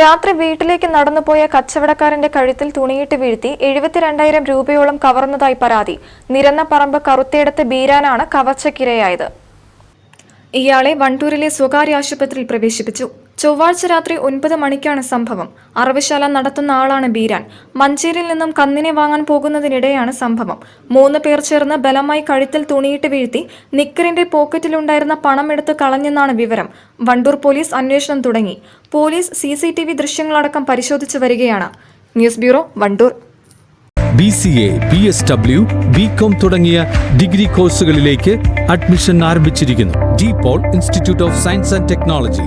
രാത്രി വീട്ടിലേക്ക് നടന്നുപോയ കച്ചവടക്കാരന്റെ കഴുത്തിൽ തുണിയിട്ട് വീഴ്ത്തി എഴുപത്തിരണ്ടായിരം രൂപയോളം കവർന്നതായി പരാതി. നിരന്ന പറമ്പ് കറുത്തേടത്ത് ബീരാനാണ് കവർച്ചക്കിരയായത്. ഇയാളെ വണ്ടൂരിലെ സ്വകാര്യ ആശുപത്രിയിൽ പ്രവേശിപ്പിച്ചു. ചൊവ്വാഴ്ച രാത്രി ഒൻപത് മണിക്കാണ് സംഭവം. അറവശാല നടത്തുന്ന ആളാണ് ബീരാൻ. മഞ്ചേരിയിൽ നിന്നും കന്നിനെ വാങ്ങാൻ പോകുന്നതിനിടെയാണ് സംഭവം. മൂന്ന് പേർ ചേർന്ന് ബലമായി കഴുത്തിൽ തുണിയിട്ട് വീഴ്ത്തി നിക്കറിന്റെ പോക്കറ്റിലുണ്ടായിരുന്ന പണം എടുത്ത് കളഞ്ഞെന്നാണ് വിവരം. വണ്ടൂർ പോലീസ് അന്വേഷണം തുടങ്ങി. Police C C T V ദൃശ്യങ്ങളടക്കം പരിശോധിച്ചു വരികയാണ്. News bureau Wandoor. B C A B S W B com തുടങ്ങിയ ഡിഗ്രി കോഴ്സുകളിലേക്ക് അഡ്മിഷൻ ആരംഭിച്ചിരിക്കുന്നു. De Paul institute of science and technology.